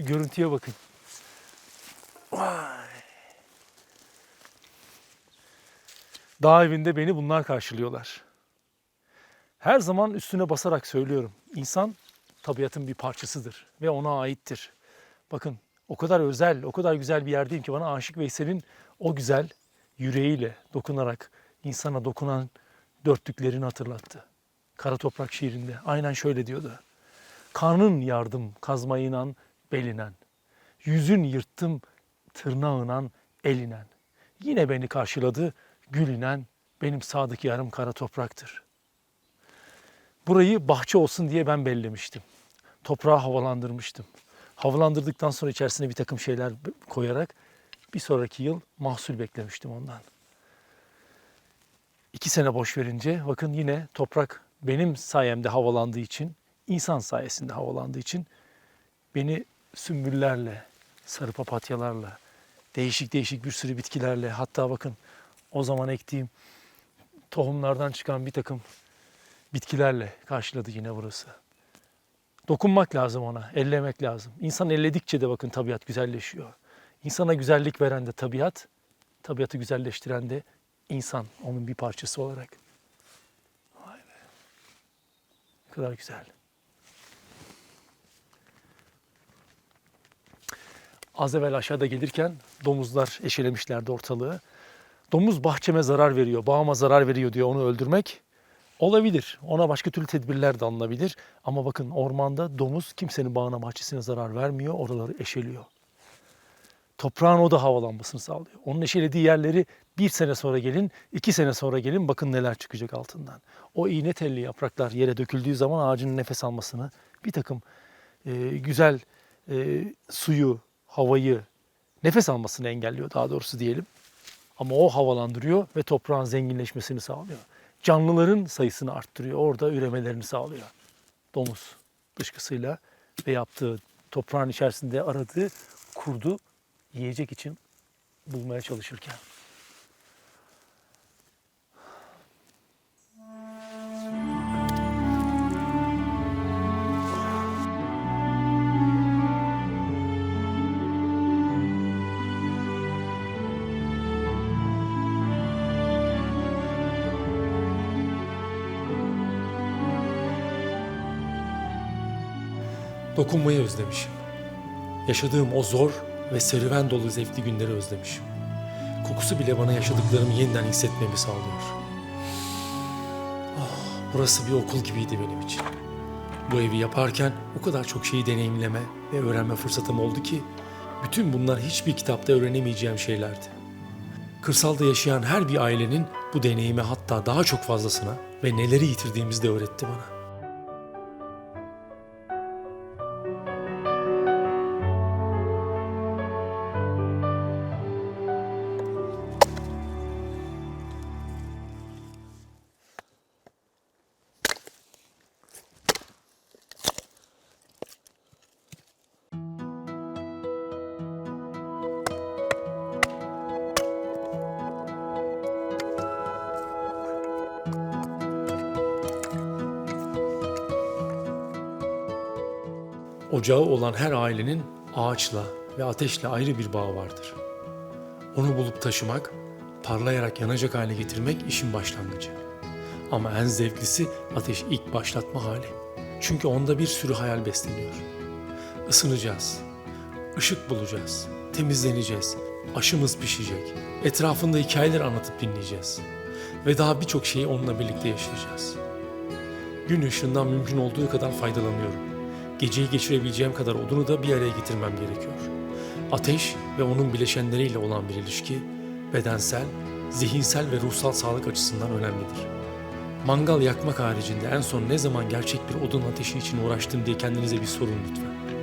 Şu görüntüye bakın. Vay. Dağ evinde beni bunlar karşılıyorlar. Her zaman üstüne basarak söylüyorum. İnsan tabiatın bir parçasıdır ve ona aittir. Bakın o kadar özel, o kadar güzel bir yerdeyim ki bana Aşık Veysel'in o güzel yüreğiyle dokunarak insana dokunan dörtlüklerini hatırlattı. Kara Toprak şiirinde aynen şöyle diyordu. Karnın yardım kazmayınan belinen. Yüzün yırttım tırnağınan elinen. Yine beni karşıladı gülünen benim sağdaki yarım kara topraktır. Burayı bahçe olsun diye ben bellemiştim. Toprağı havalandırmıştım. Havalandırdıktan sonra içerisine bir takım şeyler koyarak bir sonraki yıl mahsul beklemiştim ondan. İki sene boş verince bakın yine toprak benim sayemde havalandığı için, insan sayesinde havalandığı için beni sümbüllerle, sarı papatyalarla, değişik değişik bir sürü bitkilerle hatta bakın o zaman ektiğim tohumlardan çıkan bir takım bitkilerle karşıladı yine burası. Dokunmak lazım ona, ellemek lazım. İnsan elledikçe de bakın tabiat güzelleşiyor. İnsana güzellik veren de tabiat, tabiatı güzelleştiren de insan onun bir parçası olarak. Vay be. Ne kadar güzel. Az evvel aşağıda gelirken domuzlar eşelemişlerdi ortalığı. Domuz bahçeme zarar veriyor, bağıma zarar veriyor diyor onu öldürmek. Olabilir. Ona başka türlü tedbirler de alınabilir. Ama bakın ormanda domuz kimsenin bağına bahçesine zarar vermiyor. Oraları eşeliyor. Toprağın o da havalanmasını sağlıyor. Onun eşelediği yerleri bir sene sonra gelin, iki sene sonra gelin bakın neler çıkacak altından. O iğne telli yapraklar yere döküldüğü zaman ağacın nefes almasını, bir takım e, güzel e, suyu, havayı nefes almasını engelliyor daha doğrusu diyelim. Ama o havalandırıyor ve toprağın zenginleşmesini sağlıyor. Canlıların sayısını arttırıyor. Orada üremelerini sağlıyor. Domuz dışkısıyla ve yaptığı toprağın içerisinde aradığı kurdu yiyecek için bulmaya çalışırken. Dokunmayı özlemişim. Yaşadığım o zor ve serüven dolu zevkli günleri özlemişim. Kokusu bile bana yaşadıklarımı yeniden hissetmemi sağlıyor. Ah, burası bir okul gibiydi benim için. Bu evi yaparken o kadar çok şeyi deneyimleme ve öğrenme fırsatım oldu ki bütün bunlar hiçbir kitapta öğrenemeyeceğim şeylerdi. Kırsalda yaşayan her bir ailenin bu deneyimi hatta daha çok fazlasına ve neleri yitirdiğimizi de öğretti bana. Ocağı olan her ailenin ağaçla ve ateşle ayrı bir bağı vardır. Onu bulup taşımak, parlayarak yanacak hale getirmek işin başlangıcı. Ama en zevklisi ateş ilk başlatma hali. Çünkü onda bir sürü hayal besleniyor. Isınacağız, ışık bulacağız, temizleneceğiz, aşımız pişecek, etrafında hikayeler anlatıp dinleyeceğiz. Ve daha birçok şeyi onunla birlikte yaşayacağız. Gün ışığından mümkün olduğu kadar faydalanıyorum. Geceyi geçirebileceğim kadar odunu da bir araya getirmem gerekiyor. Ateş ve onun bileşenleriyle olan bir ilişki bedensel, zihinsel ve ruhsal sağlık açısından önemlidir. Mangal yakmak haricinde en son ne zaman gerçek bir odun ateşi için uğraştım diye kendinize bir sorun lütfen.